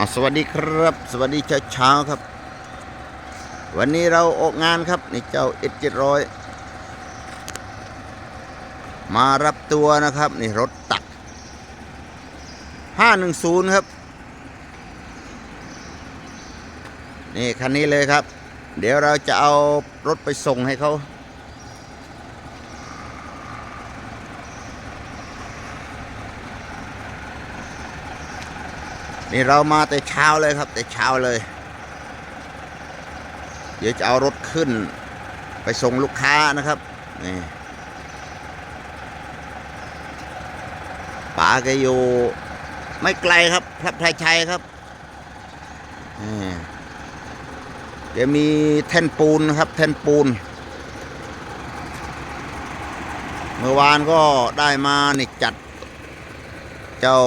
อะสวัสดีครับ สวัสดีเช้าเช้าครับ วันนี้เราออกงานครับนี่เจ้าเอเจ็ดร้อยมารับตัวนะครับนี่รถตักห้าหนึ่งศูนย์ครับ นี่คันนี้เลยครับ เดี๋ยวเราจะเอารถไปส่งให้เขา นี่เรามาแต่เช้าเลยครับ แต่เช้าเลย เดี๋ยวจะเอารถขึ้น ไปส่งลูกค้านะครับนี่ป๋าแกอยู่ไม่ไกลครับพระพายชัยครับนี่เดี๋ยวมีแท่นปูนครับ แท่นปูน เมื่อวานก็ได้มานี่จัด เจ้า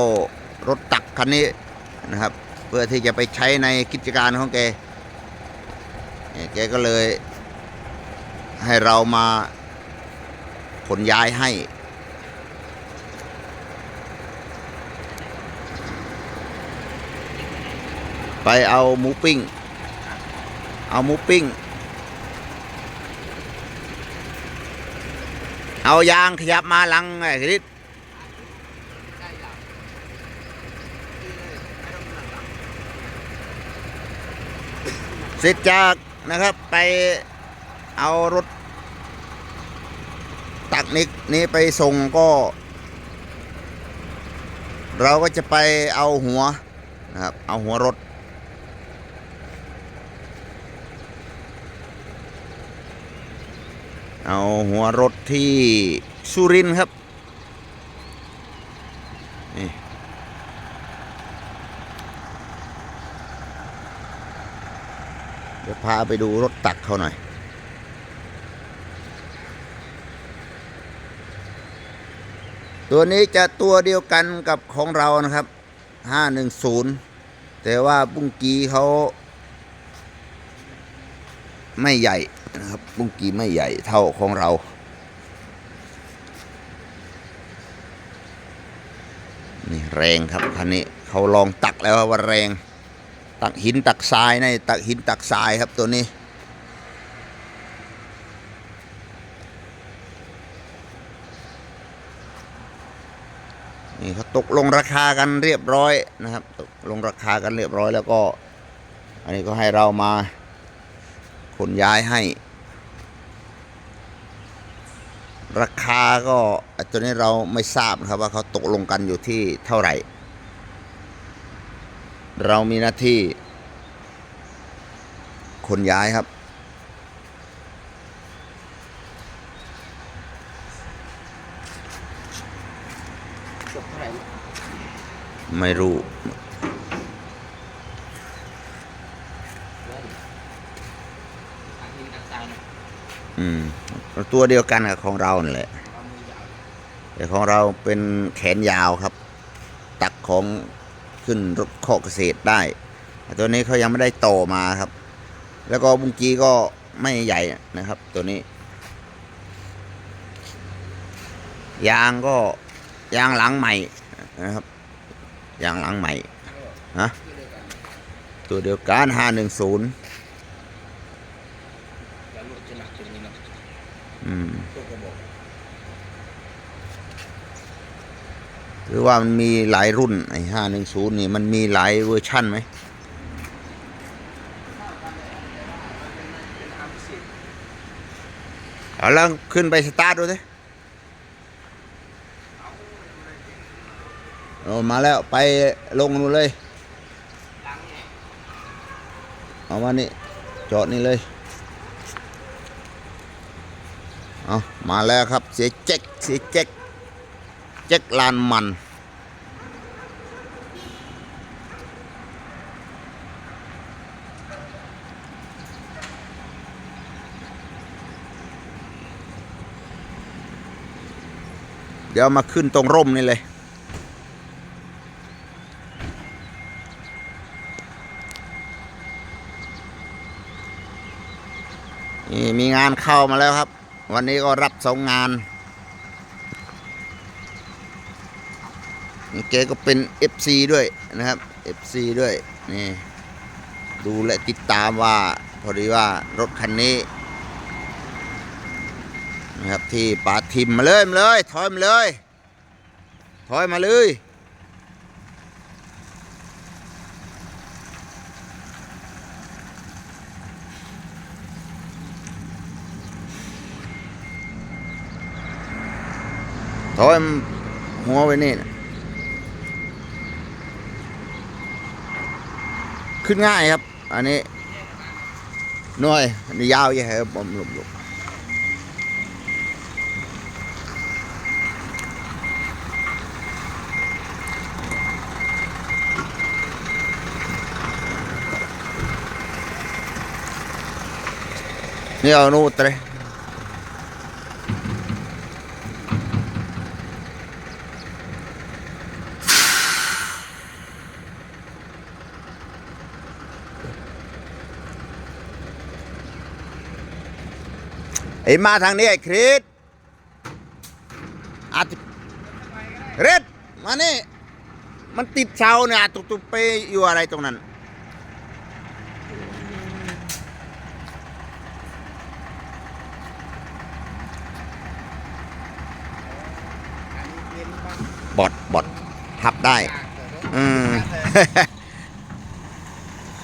รถตักคันนี้ นะครับ เพื่อที่จะไปใช้ในกิจการของแกแกก็เลยให้เรามาขนย้ายให้ ไปเอาหมูปิ้ง เอาหมูปิ้ง เอายางขยับมาหลังไอ้คริ เสร็จจากนะครับไปเอารถ ตักนิกนี้ไปส่งก็ เราก็จะไปเอาหัวนะครับ เอาหัวรถ เอาหัวรถที่สุรินครับนี่ เดี๋ยว พาไปดูรถตักเขาหน่อยตัวนี้จะตัวเดียวกันกับของเรานะครับ 510 แต่ว่าบุ้งกีเขาไม่ใหญ่นะครับ บุ้งกีไม่ใหญ่เท่าของเรา นี่แรงครับคันนี้เขาลองตักแล้วว่าแรง ตักหินตักทรายในตักหินตักทรายครับตัวนี้นี่เขาตกลงราคากันเรียบร้อยนะครับตกลงราคากันเรียบร้อยแล้วก็ อันนี้ก็ให้เรามาขนย้ายให้ ราคาก็ตัวนี้เราไม่ทราบนะครับว่าเขาตกลงกันอยู่ที่เท่าไหร่ เรามีหน้าที่ขนย้ายครับ ไม่รู้อืมตัวเดียวกันกับของเรานี่แหละแต่ของเราเป็นแขนยาวครับ ตักของ ขึ้นรถข้อเกษตรได้ตัวนี้เขายังไม่ได้โตมาครับ แล้วก็บุงกี้ก็ไม่ใหญ่นะครับ ตัวนี้ ยางก็ยางหลังใหม่นะครับยางหลังใหม่ฮะตัวเดียวกันห้าหนึ่งศูนย์ แล้วรถจะหนักตรงนี้นะ อืม ตัวกระบอก ห รือว่ามันมีหลายรุ่นไอ้ห้าหนึ่งศูนย์นี่มันมีหลายเวอร์ชั่นไหมเอาแล้วขึ้นไปสตาร์ทดูสิโอ้มาแล้วไปลงนู่นเลยเนี่ยเอามานี่จอดนี่เลยเอามาแล้วครับเสียเจ๊กเสียเจ๊ก เจ๊กลานมัน เดี๋ยวมาขึ้นตรงร่มนี่เลย นี่มีงานเข้ามาแล้วครับ วันนี้ก็รับสองงาน แกก็เป็น FC ด้วยนะครับ FC ด้วยนี่ดูและติดตามว่าพอดีว่ารถคันนี้นะครับที่ปาทิมมาเลยมาเลยถอยมาเลยถอยมาเลยถอยหัวไว้นี่นะ ขึ้นง่ายครับ อันนี้หน่วยอันนี้ยาวใหญ่ครับผมหลบหลบนี่เอานู่นเลย ไอ้มาทางนี้ไอ้คริสอาจจะเรดมานี่ มันติดเสาเนี่ยตุกตุกไปอยู่อะไรตรงนั้น บอดบอดทับได้ อืม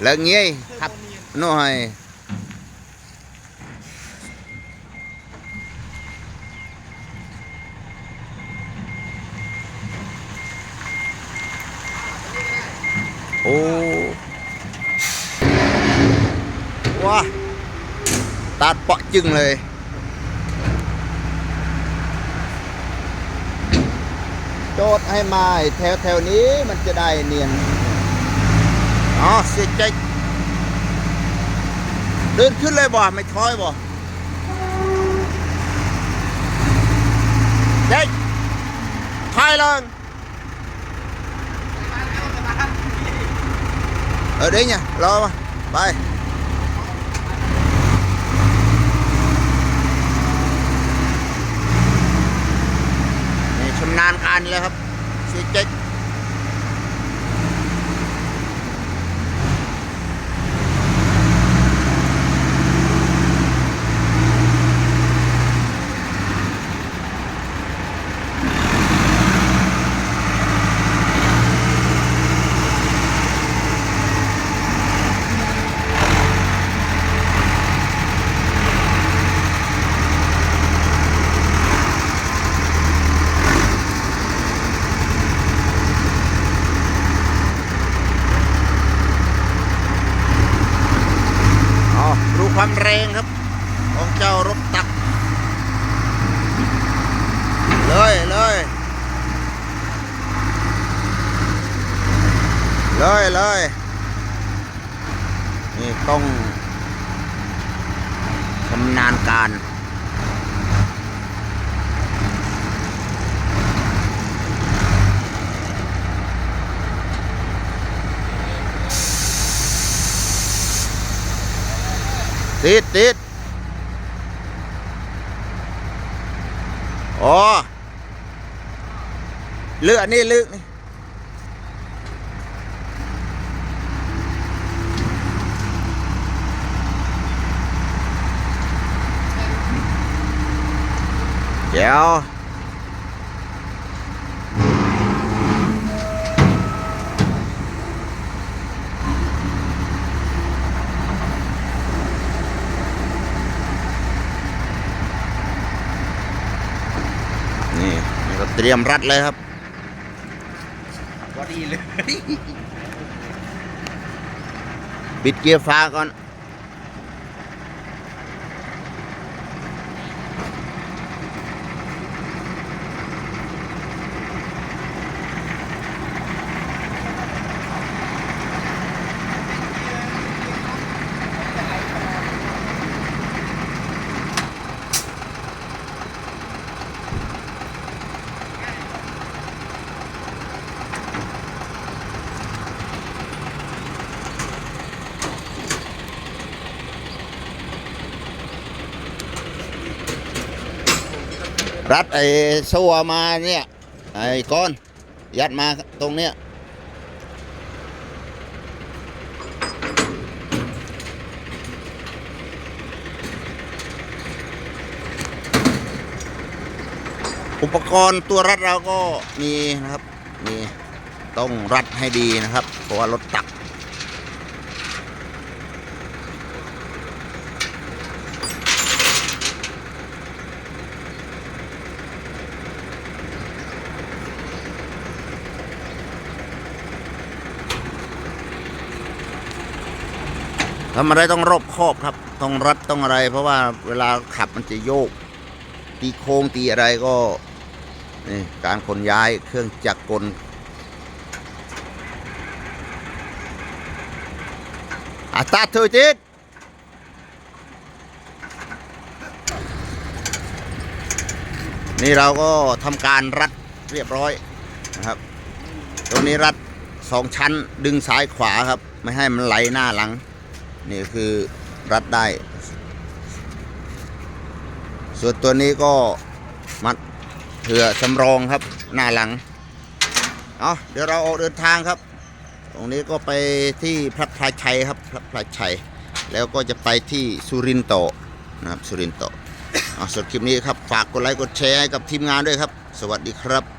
แล้วเงี้ยทับหน่อย โอ้ ว้าตัดเปาะจึงเลย โจทย์ให้มาแถวแถวๆนี้มันจะได้เนียนอ๋อเสียใจเดินขึ้นเลยบ่ไม่ถอยบ่เจ๊ถอยเลย ở đấy nha lo mà bay นี่านาญการเลยครับเสียเจ๊กอ๋อดูความแรงครับ ของเจ้ารถตัก เลยเลย เลยเลยนี่ต้องชำนาญการติดติดอ๋อเลือกนี่ลึกนี่ ดี๋ยว นี่นี่ก็เตรียมรัดเลยครับพอดีเลย ปิดเกียร์ฟ้าก่อน รัดไอ้สัวมาเนี่ยไอ้ก้อนยัดมาตรงเนี้ยอุปกรณ์ตัวรัดเราก็มีนะครับมีต้องรัดให้ดีนะครับ เพราะว่ารถตัก ทำอะไรต้องรอบคอบครับ ต้องรัดต้องอะไร เพราะว่าเวลาขับมันจะโยก ตีโค้งตีอะไรก็นี่การขนย้ายเครื่องจักรกลอาตาเธอจิตนี่เราก็ทำการรัดเรียบร้อยนะครับ ตรงนี้รัดสองชั้นดึงซ้ายขวาครับ ไม่ให้มันไหลหน้าหลัง นี่คือรัดได้ ส่วนตัวนี้ก็มัดเผื่อสำรองครับหน้าหลัง เอาเดี๋ยวเราออกเดินทางครับ ตรงนี้ก็ไปที่พระพลาชัยครับพระพลาชัย แล้วก็จะไปที่สุรินทร์ต่อนะครับสุรินทร์ต่อเอาส่วนคลิปนี้ครับ ฝากกดไลค์กดแชร์ให้กับทีมงานด้วยครับ สวัสดีครับ